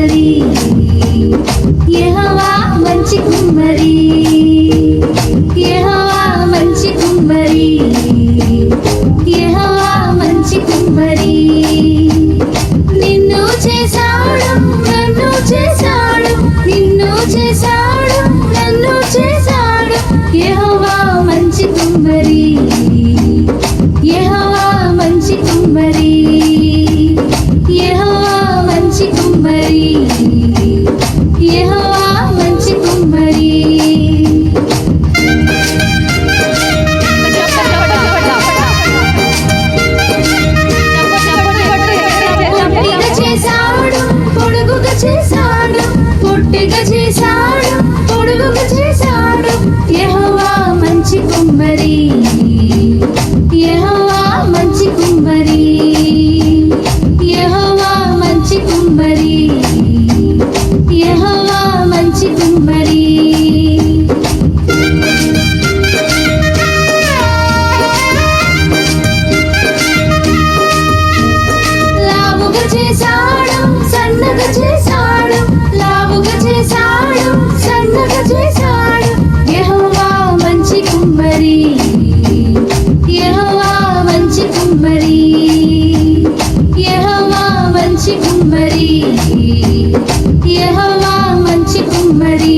కుమ్మరి. యహవా మంచి కుమ్మరి. యహవా మంచి కుమ్మరి. యహవా మంచి కుమ్మరి. నిన్ను చేశాడు నన్ను చేశాడు. నిన్ను చేశాడు నన్ను చేశాడు. యహవా మంచి కుమ్మరి. యహవా మంచి కుమ్మరి. యెహోవా మంచి కుమ్మరి. లావుగా చేశాడు సన్నగా చేశాడు లావుగా చేశాడు సన్నగా చేశాడు. యెహోవా మంచి కుమ్మరి. యెహోవా మంచి కుమ్మరి. యెహోవా మంచి కుమ్మరి. యహోవా మంచి కుమ్మరి?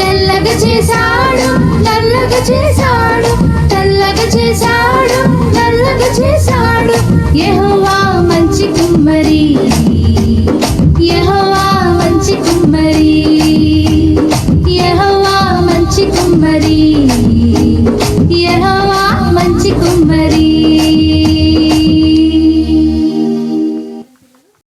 తెల్లగా చేశాడు నల్లగా చేశాడు తెల్లగా చేశాడు నల్లగా చేశాడు. యహోవా మంచి కుమ్మరి? యహోవా మంచి కుమ్మరి? యహోవా మంచి కుమ్మరి?